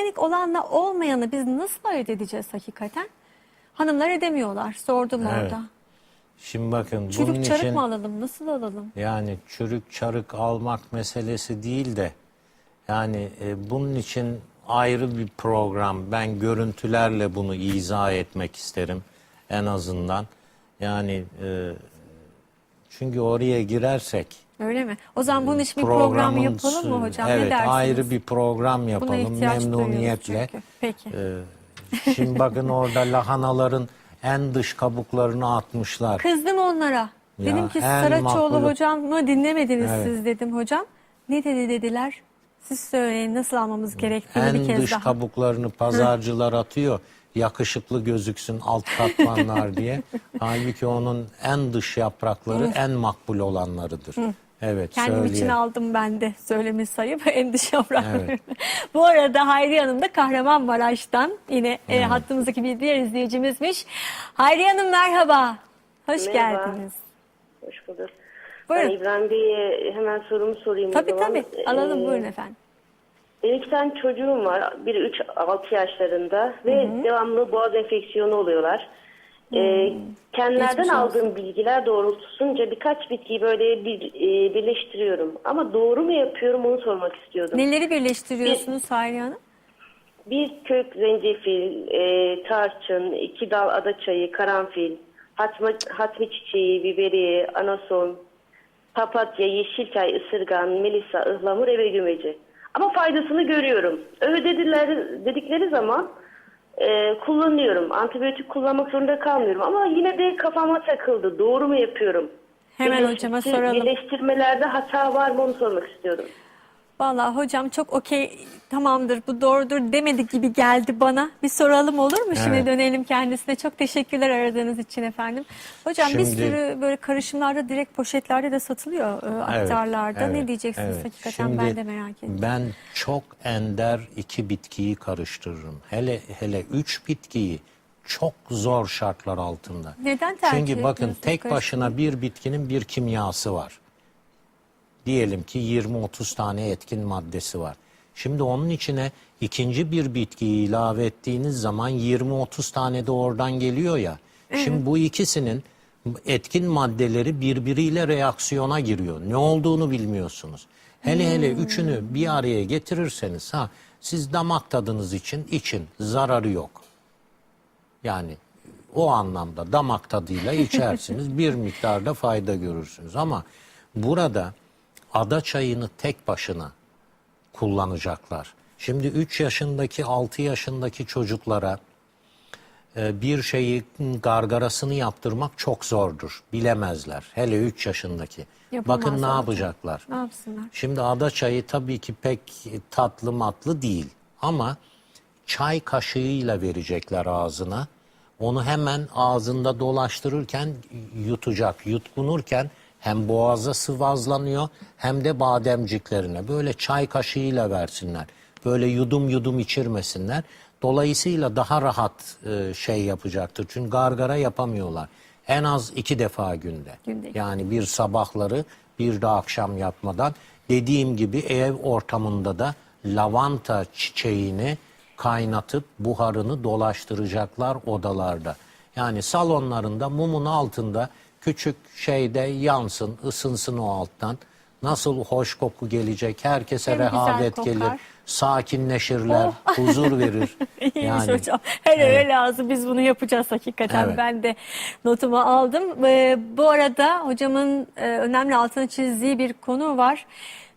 organik olanla olmayanı biz nasıl ayırt edeceğiz hakikaten? Hanımlar edemiyorlar. Sordum Evet. orada. Şimdi bakın bunun Çürük çarık için mı alalım? Nasıl alalım? yani çürük çarık almak meselesi değil de yani e, bunun için ayrı bir program. Ben görüntülerle bunu izah etmek isterim en azından. Yani e, çünkü oraya girersek Öyle mi? O zaman bunun için bir program yapalım mı hocam? Evet, ne dersiniz? ayrı bir program yapalım memnuniyetle. Peki. Ee, şimdi bakın orada lahanaların en dış kabuklarını atmışlar. Kızdım onlara. Ya, dedim ki Saraçoğlu makbulü- hocamı dinlemediniz Evet. siz dedim hocam. Ne dedi dediler? Siz söyleyin nasıl almamız gerektiğini bir En kez dış daha. kabuklarını pazarcılar atıyor. Yakışıklı gözüksün alt katmanlar diye. Halbuki onun en dış yaprakları en makbul olanlarıdır. Evet Kendim için söyleyeyim. aldım ben de söylemi sayıp en dış yaprakları. Evet. Bu arada Hayriye Hanım da Kahramanmaraş'tan yine e, hattımızdaki bir diğer izleyicimizmiş. Hayriye Hanım merhaba. Hoş Merhaba. geldiniz. Hoş bulduk. Buyurun. Ben İbrahim Bey'e hemen sorumu sorayım. Tabii tabii alalım Ee, buyurun efendim. Benim iki tane çocuğum var. Biri 3-6 yaşlarında ve devamlı boğaz enfeksiyonu oluyorlar. Ee, kendilerden Geçmiş olsun. aldığım bilgiler doğrultusunca birkaç bitkiyi böyle bir, e, birleştiriyorum. Ama doğru mu yapıyorum onu sormak istiyordum. Neleri birleştiriyorsunuz Hayriye Hanım? Bir kök zencefil, e, tarçın, iki dal adaçayı, karanfil, hatma, hatmi çiçeği, biberiye, anason, papatya, yeşil çay, ısırgan, melisa, ıhlamur, eve gümeci. Ama faydasını görüyorum. Öyle dediler, dedikleri zaman e, kullanıyorum. Antibiyotik kullanmak zorunda kalmıyorum. Ama yine de kafama takıldı. Doğru mu yapıyorum? Hemen Birleştir- hocama soralım. Birleştirmelerde hata var mı onu sormak istiyordum. Vallahi hocam çok okey tamamdır bu doğrudur demedi gibi geldi bana. Bir soralım olur mu? Şimdi Evet. dönelim kendisine. Çok teşekkürler aradığınız için efendim. Hocam bir Şimdi- sürü böyle karışımlarda direkt poşetlerde de satılıyor e, aktarlarda. evet, ne diyeceksiniz evet. hakikaten Şimdi ben de merak ediyorum. Ben çok ender iki bitkiyi karıştırırım. Hele hele üç bitkiyi çok zor şartlar altında. Neden tercih Çünkü bakın ediyorsunuz tek karıştırmayı? başına bir bitkinin bir kimyası var. Diyelim ki 20-30 tane etkin maddesi var. Şimdi onun içine ikinci bir bitkiyi ilave ettiğiniz zaman 20-30 tane de oradan geliyor ya. Şimdi bu ikisinin etkin maddeleri birbiriyle reaksiyona giriyor. Ne olduğunu bilmiyorsunuz. Hele hele üçünü bir araya getirirseniz ha siz damak tadınız için için zararı yok. Yani o anlamda damak tadıyla içersiniz bir miktarda fayda görürsünüz ama burada ada çayını tek başına kullanacaklar. Şimdi 3 yaşındaki 6 yaşındaki çocuklara e, bir şeyi gargarasını yaptırmak çok zordur. Bilemezler. Hele 3 yaşındaki. Yapamazlar Bakın ne hocam. yapacaklar. Ne yapsınlar? Şimdi ada çayı tabii ki pek tatlı matlı değil ama çay kaşığıyla verecekler ağzına. Onu hemen ağzında dolaştırırken yutacak, yutkunurken hem boğaza sıvazlanıyor hem de bademciklerine. Böyle çay kaşığıyla versinler. Böyle yudum yudum içirmesinler. Dolayısıyla daha rahat e, şey yapacaktır. Çünkü gargara yapamıyorlar. En az iki defa günde. Günde. Yani bir sabahları bir de akşam yatmadan dediğim gibi ev ortamında da lavanta çiçeğini kaynatıp buharını dolaştıracaklar odalarda. Yani salonlarında mumun altında küçük şeyde yansın, ısınsın o alttan. Nasıl hoş koku gelecek, herkese Hem güzel rehavet kokar. gelir, sakinleşirler, huzur verir. İyiymiş hocam. Her eve lazım. Biz bunu yapacağız hakikaten. Evet. Ben de notumu aldım. Ee, bu arada hocamın e, önemli altını çizdiği bir konu var.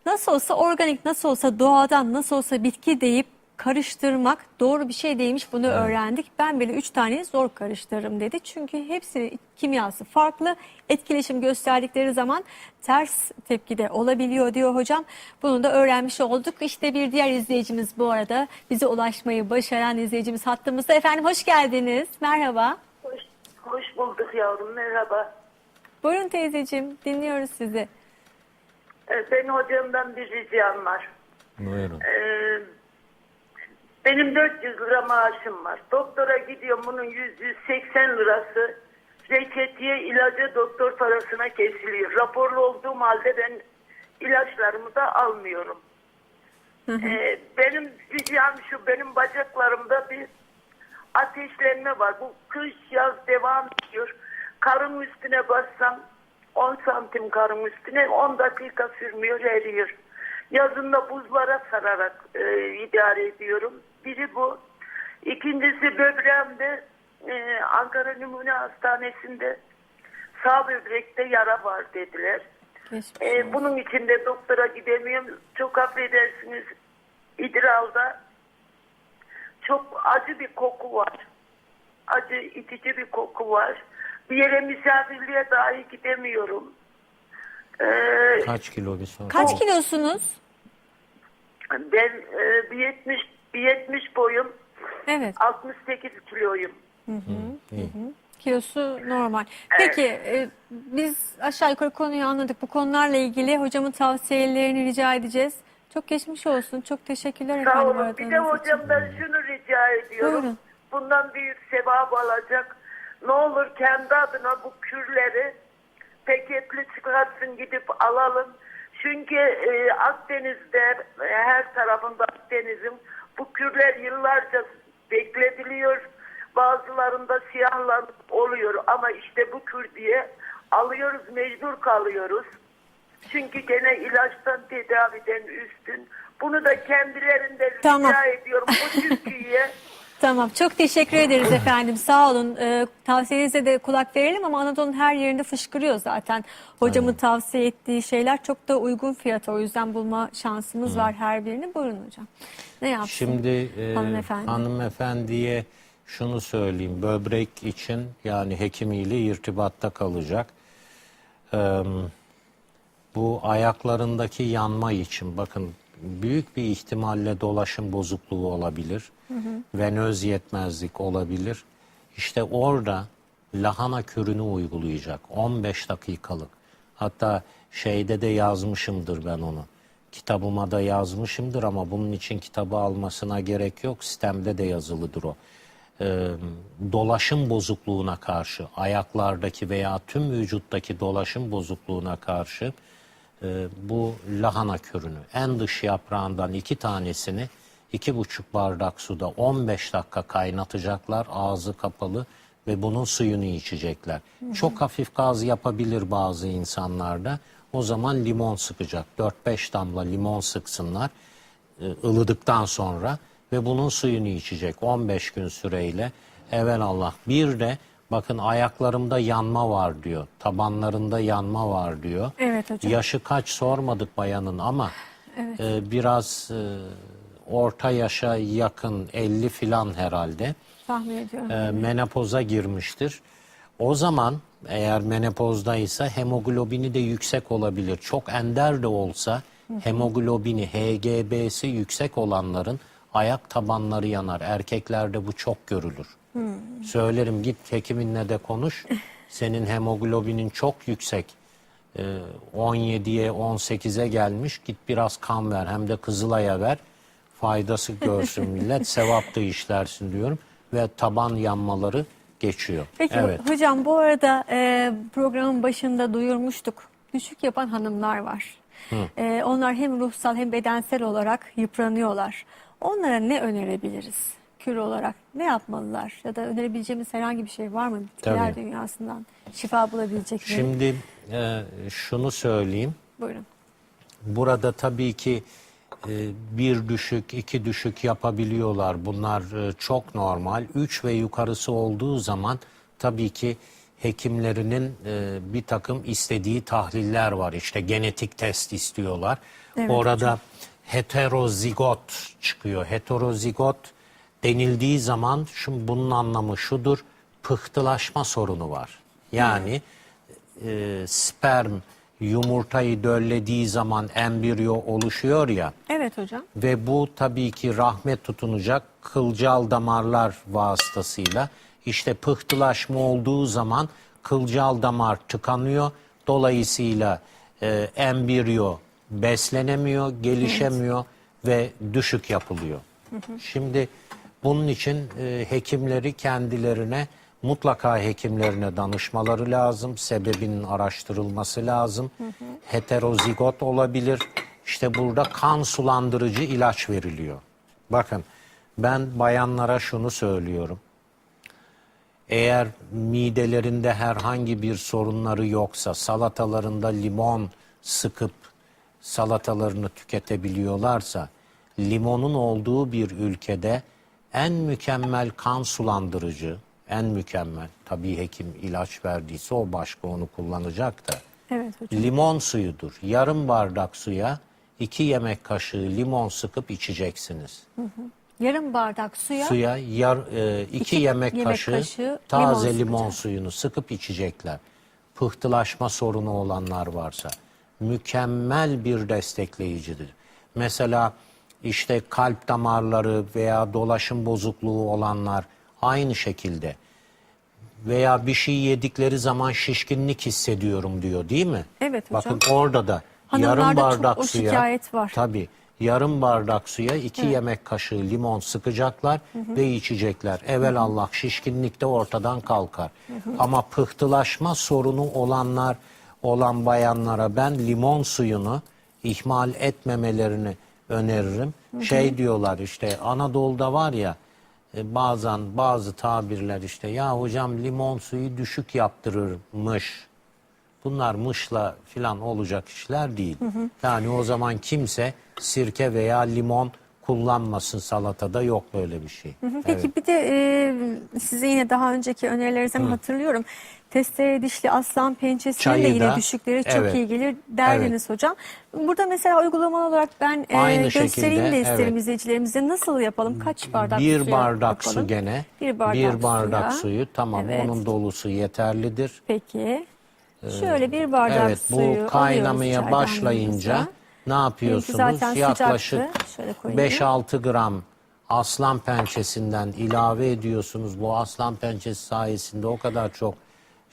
Nasıl olsa organik, nasıl olsa doğadan, nasıl olsa bitki deyip karıştırmak doğru bir şey değilmiş. Bunu öğrendik. Ben bile üç taneyi zor karıştırırım dedi. Çünkü hepsinin kimyası farklı. Etkileşim gösterdikleri zaman ters tepkide olabiliyor diyor hocam. Bunu da öğrenmiş olduk. İşte bir diğer izleyicimiz bu arada bize ulaşmayı başaran izleyicimiz hattımızda. Efendim hoş geldiniz. Merhaba. Hoş, hoş bulduk yavrum merhaba. Buyurun teyzeciğim dinliyoruz sizi. Ee, Ben hocamdan bir ricam var. Buyurun. Ee, benim 400 lira maaşım var. Doktora gidiyorum bunun 100-180 lirası. Reçeteye ilaca doktor parasına kesiliyor. Raporlu olduğum halde ben ilaçlarımı da almıyorum. Ee, benim ricam şu, benim bacaklarımda bir ateşlenme var. Bu kış yaz devam ediyor. Karın üstüne bassam 10 santim karın üstüne 10 dakika sürmüyor eriyor. Yazında buzlara sararak e, idare ediyorum. Biri bu. İkincisi böbreğimde e, Ankara Numune Hastanesi'nde sağ böbrekte yara var dediler. Ee, bunun için de doktora gidemiyorum. Çok affedersiniz idralda çok acı bir koku var. Acı itici bir koku var. Bir yere misafirliğe dahi gidemiyorum. Ee, Kaç kilo bir soru? Kaç kilosunuz? ben e, bir 70 bir 70 boyum, Evet. 68 kiloyum. İyi. Kilosu normal. Peki e, biz aşağı yukarı konuyu anladık. Bu konularla ilgili hocamın tavsiyelerini rica edeceğiz. Çok geçmiş olsun. Çok teşekkürler Sağ efendim olun. Bir de aradığınız için. hocamdan şunu rica ediyorum. Buyurun. Bundan büyük sevap alacak. Ne olur kendi adına bu kürleri paketli çıkartsın gidip alalım. Çünkü e, Akdeniz'de e, her tarafında Akdeniz'in bu kürler yıllarca bekletiliyor. Bazılarında siyahlanıp oluyor ama işte bu kür diye alıyoruz mecbur kalıyoruz. Çünkü gene ilaçtan tedaviden üstün. Bunu da kendilerinden Tamam. rica ediyorum. Bu türküye Tamam. Çok teşekkür ederiz efendim. Sağ olun. Ee, tavsiyenize de kulak verelim ama Anadolu'nun her yerinde fışkırıyor zaten. Hocamın tavsiye ettiği şeyler çok da uygun fiyata. O yüzden bulma şansımız var her birini. Buyurun hocam. Ne yapsın? Şimdi e, Hanımefendi. hanımefendiye şunu söyleyeyim. Böbrek için yani hekimiyle irtibatta kalacak. Eee, bu ayaklarındaki yanma için bakın büyük bir ihtimalle dolaşım bozukluğu olabilir. Venöz yetmezlik olabilir. İşte orada lahana kürünü uygulayacak 15 dakikalık. Hatta şeyde de yazmışımdır ben onu. Kitabıma da yazmışımdır ama bunun için kitabı almasına gerek yok. Sistemde de yazılıdır o. Ee, dolaşım bozukluğuna karşı, ayaklardaki veya tüm vücuttaki dolaşım bozukluğuna karşı e, bu lahana kürünü en dış yaprağından iki tanesini iki buçuk bardak suda 15 dakika kaynatacaklar ağzı kapalı ve bunun suyunu içecekler. Çok hafif gaz yapabilir bazı insanlarda. O zaman limon sıkacak. 4-5 damla limon sıksınlar e, ılıdıktan sonra ve bunun suyunu içecek 15 gün süreyle. Evelallah bir de bakın ayaklarımda yanma var diyor. Tabanlarında yanma var diyor. Evet hocam. Yaşı kaç sormadık bayanın ama e, biraz e, orta yaşa yakın 50 filan herhalde Tahmin ediyorum. e, menopoza girmiştir. O zaman eğer menopozdaysa hemoglobini de yüksek olabilir. Çok ender de olsa hemoglobini, HGB'si yüksek olanların ayak tabanları yanar. Erkeklerde bu çok görülür. Söylerim git hekiminle de konuş. Senin hemoglobinin çok yüksek. Ee, 17'ye 18'e gelmiş. Git biraz kan ver hem de Kızılay'a ver. Faydası görsün millet. Sevap da işlersin diyorum. Ve taban yanmaları geçiyor. Peki evet. hocam bu arada e, programın başında duyurmuştuk. Düşük yapan hanımlar var. E, onlar hem ruhsal hem bedensel olarak yıpranıyorlar. Onlara ne önerebiliriz? Kür olarak ne yapmalılar? Ya da önerebileceğimiz herhangi bir şey var mı bitkiler Tabii. dünyasından şifa bulabilecekleri? Şimdi e, şunu söyleyeyim. Buyurun. Burada tabii ki e, bir düşük, iki düşük yapabiliyorlar. Bunlar e, çok normal. Üç ve yukarısı olduğu zaman tabii ki hekimlerinin e, bir takım istediği tahliller var. İşte genetik test istiyorlar. Evet Orada heterozigot çıkıyor. Heterozigot denildiği zaman şu, bunun anlamı şudur. Pıhtılaşma sorunu var. Yani e, sperm yumurtayı döllediği zaman embriyo oluşuyor ya Evet hocam. ve bu tabii ki rahmet tutunacak kılcal damarlar vasıtasıyla işte pıhtılaşma olduğu zaman kılcal damar tıkanıyor. Dolayısıyla e, embriyo beslenemiyor, gelişemiyor ve düşük yapılıyor. Şimdi bunun için e, hekimleri kendilerine mutlaka hekimlerine danışmaları lazım. Sebebinin araştırılması lazım. Heterozigot olabilir. İşte burada kan sulandırıcı ilaç veriliyor. Bakın ben bayanlara şunu söylüyorum. Eğer midelerinde herhangi bir sorunları yoksa salatalarında limon sıkıp salatalarını tüketebiliyorlarsa limonun olduğu bir ülkede en mükemmel kan sulandırıcı, en mükemmel tabii hekim ilaç verdiyse o başka onu kullanacak da Evet hocam. limon suyudur. Yarım bardak suya iki yemek kaşığı limon sıkıp içeceksiniz. Yarım bardak suya Suya yar, e, iki, İki yemek, yemek kaşığı, kaşığı taze limon limon, sıkacak. suyunu sıkıp içecekler. Pıhtılaşma sorunu olanlar varsa mükemmel bir destekleyicidir. Mesela işte kalp damarları veya dolaşım bozukluğu olanlar aynı şekilde veya bir şey yedikleri zaman şişkinlik hissediyorum diyor değil mi? Evet hocam. Bakın orada da Hanımlarda yarım çok bardak o suya şikayet var. tabii yarım bardak suya iki yemek kaşığı limon sıkacaklar ve içecekler. Evel Allah şişkinlik de ortadan kalkar. Ama pıhtılaşma sorunu olanlar olan bayanlara ben limon suyunu ihmal etmemelerini öneririm. Şey diyorlar işte Anadolu'da var ya e, bazen bazı tabirler işte ya hocam limon suyu düşük yaptırırmış. Bunlar mışla filan olacak işler değil. Yani o zaman kimse sirke veya limon kullanmasın salatada yok böyle bir şey. Peki Evet. bir de e, size yine daha önceki önerilerinizden hatırlıyorum. Testere dişli aslan pençesinin de yine da, düşükleri çok evet. iyi gelir derdiniz hocam. Burada mesela uygulamalı olarak ben e, Aynı göstereyim de şekilde, isterim evet. izleyicilerimize nasıl yapalım? Kaç bardak bir suya bardak su gene. Bir bardak, bir bardak suya. suyu tamam Evet. onun dolusu yeterlidir. Peki. Şöyle bir bardak evet suyu bu kaynamaya başlayınca ne yapıyorsunuz? Yaklaşık sıcaktı. Şöyle koyayım. 5-6 gram aslan pençesinden ilave ediyorsunuz. Bu aslan pençesi sayesinde o kadar çok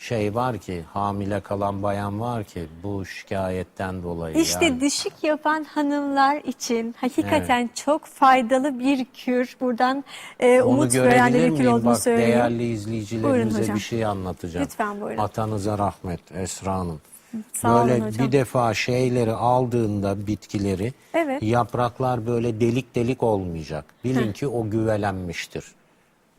şey var ki hamile kalan bayan var ki bu şikayetten dolayı İşte yani. düşük yapan hanımlar için hakikaten çok faydalı bir kür. Buradan e, Onu umut veren bir kür olduğunu Bak söyleyeyim. değerli izleyicilerimize bir şey anlatacağım. Lütfen buyurun. Atanıza rahmet Esra Hanım. Sağ böyle hocam. bir defa şeyleri aldığında bitkileri Evet. yapraklar böyle delik delik olmayacak. Bilin ki o güvelenmiştir.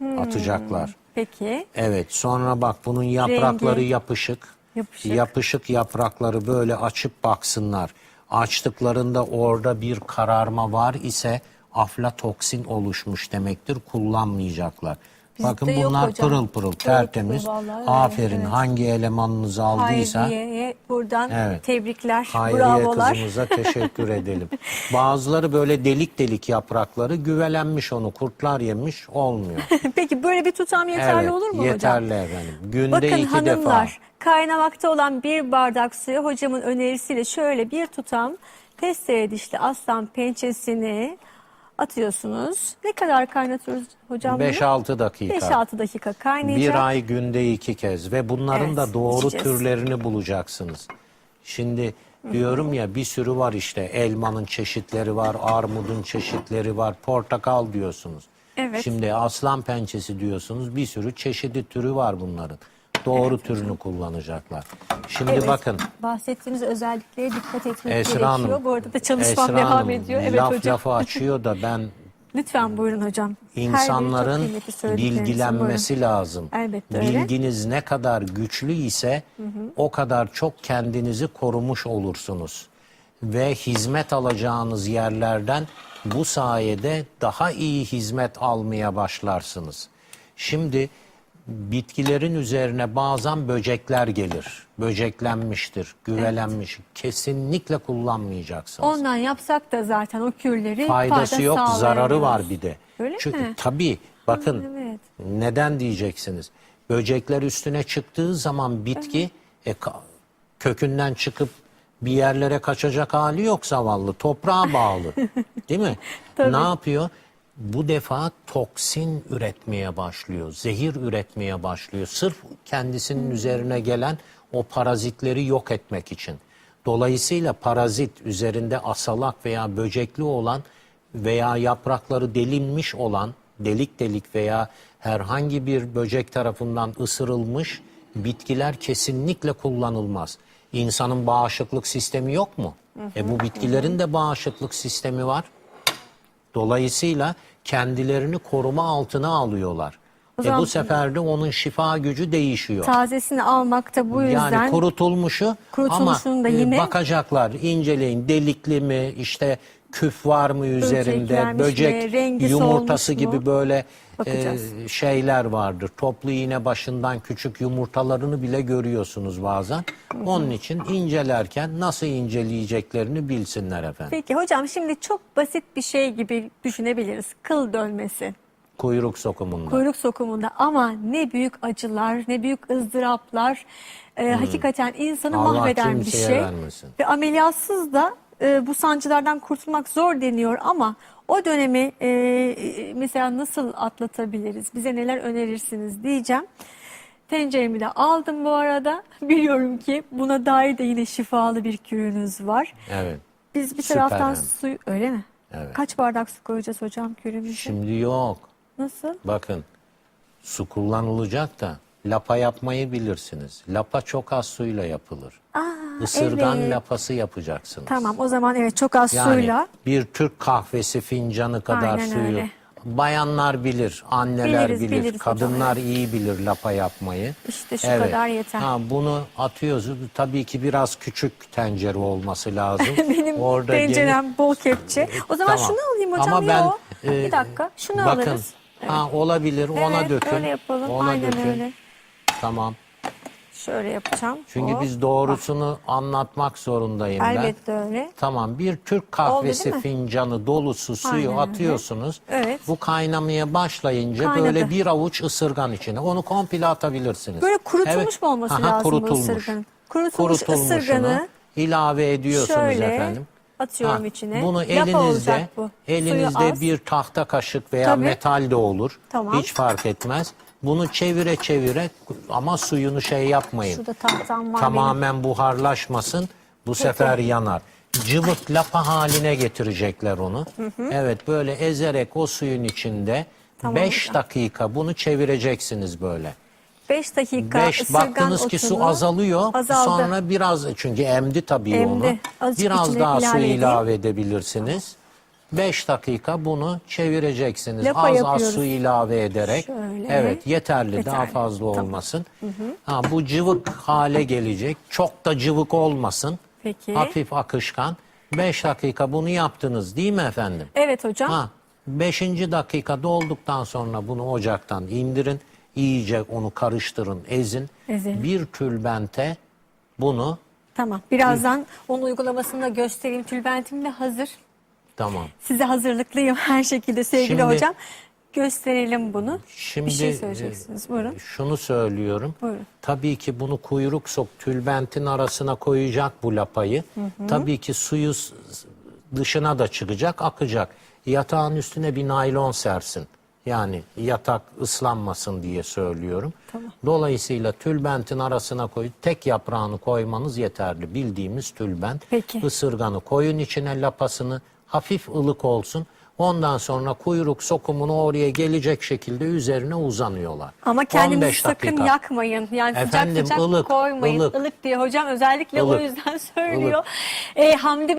Hmm. Atacaklar. Peki. Evet sonra bak bunun yaprakları Rengi. yapışık. Yapışık. Yapışık yaprakları böyle açıp baksınlar. Açtıklarında orada bir kararma var ise aflatoksin oluşmuş demektir. Kullanmayacaklar. Bizde Bakın yok bunlar hocam. pırıl pırıl tertemiz. vallahi öyle, Aferin evet. hangi elemanınızı aldıysa. Hayriye'ye buradan Evet. tebrikler, Hayriye bravolar. kızımıza teşekkür edelim. Bazıları böyle delik delik yaprakları güvelenmiş onu kurtlar yemiş olmuyor. Peki böyle bir tutam yeterli evet, olur mu hocam? yeterli efendim. Günde Bakın iki hanımlar defa. kaynamakta olan bir bardak suya hocamın önerisiyle şöyle bir tutam testere dişli aslan pençesini atıyorsunuz. Ne kadar kaynatıyoruz hocam bunu? 5-6 dakika. 5-6 dakika kaynayacak. Bir ay günde iki kez ve bunların Evet, da doğru içeceğiz. türlerini bulacaksınız. Şimdi diyorum ya bir sürü var işte elmanın çeşitleri var, armudun çeşitleri var, portakal diyorsunuz. Evet. Şimdi aslan pençesi diyorsunuz bir sürü çeşidi türü var bunların. Doğru türünü kullanacaklar. Şimdi Evet, bakın Bahsettiğimiz özelliklere dikkat etmek Esra gerekiyor. Hanım, Bu arada da çalışmam Esra devam Hanım, ediyor. Evet laf hocam. lafı açıyor da ben Lütfen buyurun hocam. Her biri çok insanların kıymetli söylediklerinizin, bilgilenmesi lazım. Elbette öyle. Bilginiz ne kadar güçlü ise o kadar çok kendinizi korumuş olursunuz. Ve hizmet alacağınız yerlerden bu sayede daha iyi hizmet almaya başlarsınız. Şimdi bitkilerin üzerine bazen böcekler gelir. Böceklenmiştir, güvelenmiş. Kesinlikle kullanmayacaksınız. Ondan yapsak da zaten o kürleri Faydası fayda yok, zararı var bir de. Öyle Çünkü mi? tabii bakın evet. neden diyeceksiniz? Böcekler üstüne çıktığı zaman bitki e, kökünden çıkıp bir yerlere kaçacak hali yok zavallı. Toprağa bağlı. Değil mi? ne yapıyor? Bu defa toksin üretmeye başlıyor. Zehir üretmeye başlıyor. Sırf kendisinin üzerine gelen o parazitleri yok etmek için. Dolayısıyla parazit üzerinde asalak veya böcekli olan veya yaprakları delinmiş olan delik delik veya herhangi bir böcek tarafından ısırılmış bitkiler kesinlikle kullanılmaz. İnsanın bağışıklık sistemi yok mu? E bu bitkilerin de bağışıklık sistemi var. Dolayısıyla kendilerini koruma altına alıyorlar. E bu sefer de onun şifa gücü değişiyor. Tazesini almak da bu yüzden Yani kurutulmuşu ama da e, yine- bakacaklar, inceleyin delikli mi, işte küf var mı üzerinde, mi, böcek rengi yumurtası solmuş mu? gibi böyle Bakacağız. e, şeyler vardır. Toplu iğne başından küçük yumurtalarını bile görüyorsunuz bazen. Onun için incelerken nasıl inceleyeceklerini bilsinler efendim. Peki hocam şimdi çok basit bir şey gibi düşünebiliriz. Kıl dönmesi. Kuyruk sokumunda. Kuyruk sokumunda ama ne büyük acılar, ne büyük ızdıraplar. Ee, Hakikaten insanı Hmm. Allah mahveden bir kimseye şey. vermesin. Ve ameliyatsız da e, bu sancılardan kurtulmak zor deniyor ama o dönemi e, e, mesela nasıl atlatabiliriz? Bize neler önerirsiniz diyeceğim. Tenceremi de aldım bu arada. Biliyorum ki buna dair de yine şifalı bir kürünüz var. Evet. Biz bir Süper taraftan hem. suyu öyle mi? Evet. Kaç bardak su koyacağız hocam kürümüze? Şimdi yok. Nasıl? Bakın su kullanılacak da lapa yapmayı bilirsiniz. Lapa çok az suyla yapılır. Aa, Isırgan evet. lapası yapacaksınız. Tamam o zaman evet çok az Yani suyla. bir Türk kahvesi fincanı kadar Aynen suyu. öyle. Bayanlar bilir, anneler Biliriz, bilir, biliriz kadınlar iyi bilir lapa yapmayı. İşte şu kadar yeter. Ha, bunu atıyoruz. Tabii ki biraz küçük tencere olması lazım. Benim Orada tencerem geniş- bol kepçe. O zaman Tamam. şunu alayım hocam. Ama ben Yo, e, bir dakika şunu bakın, alırız. Ha, olabilir ona evet, dökün. öyle yapalım. Ona Aynen dökün. öyle. Tamam. Şöyle yapacağım. Çünkü Hop. biz doğrusunu anlatmak zorundayım ben. Elbette öyle. Tamam bir Türk kahvesi fincanı dolusu suyu Aynen atıyorsunuz. Evet. Bu kaynamaya başlayınca Kaynadı. böyle bir avuç ısırgan içine. Onu komple atabilirsiniz. Böyle kurutulmuş Evet. mu olması Aha, lazım bu kurutulmuş. ısırganın? Kurutulmuş ısırganı ilave ediyorsunuz şöyle efendim. atıyorum Ha, içine. Bunu Lapa elinizde bu. Elinizde bir tahta kaşık veya Tabii. metal de olur. Tamam. Hiç fark etmez. Bunu çevire çevire ama suyunu şey yapmayın. Şurada tahtam var benim. Tamamen buharlaşmasın. Bu sefer yanar. Cıvık lapa haline getirecekler onu. Evet böyle ezerek o suyun içinde Tamam 5 hocam. dakika bunu çevireceksiniz böyle. 5 dakika 5 ısırgan baktınız ki su azalıyor. azaldı. Sonra biraz çünkü emdi tabii Emdi. onu. Azıcık Biraz daha su edeyim. ilave edebilirsiniz. 5 dakika bunu çevireceksiniz. Lapa az az yapıyoruz. su ilave ederek. Şöyle. Evet yeterli, daha Yeterli. fazla Tamam. olmasın. Ha, bu cıvık hale gelecek. Çok da cıvık olmasın. Peki. Hafif akışkan. 5 dakika bunu yaptınız değil mi efendim? Evet hocam. Ha, beşinci dakika dolduktan sonra bunu ocaktan indirin. İyice onu karıştırın, ezin. Ezin. Bir tülbente bunu Tamam. Birazdan onun uygulamasını da göstereyim. Tülbentim de hazır. Tamam. Size hazırlıklıyım her şekilde sevgili Şimdi- hocam. Gösterelim bunu. Şimdi bir şey e, söyleyeceksiniz. Buyurun. Şunu söylüyorum. Buyurun. Tabii ki bunu kuyruk sok tülbentin arasına koyacak bu lapayı. Tabii ki suyu s- dışına da çıkacak, akacak. Yatağın üstüne bir naylon sersin. Yani yatak ıslanmasın diye söylüyorum. Dolayısıyla tülbentin arasına koy, tek yaprağını koymanız yeterli. Bildiğimiz tülbent. Peki. Isırganı koyun içine lapasını hafif ılık olsun. Ondan sonra kuyruk sokumunu oraya gelecek şekilde üzerine uzanıyorlar. Ama kendinizi 15 sakın dakika. yakmayın. Yani Efendim, sıcak sıcak ılık, koymayın. ılık. Ilık diye hocam özellikle o Ilık, yüzden söylüyor. Ee, Hamdi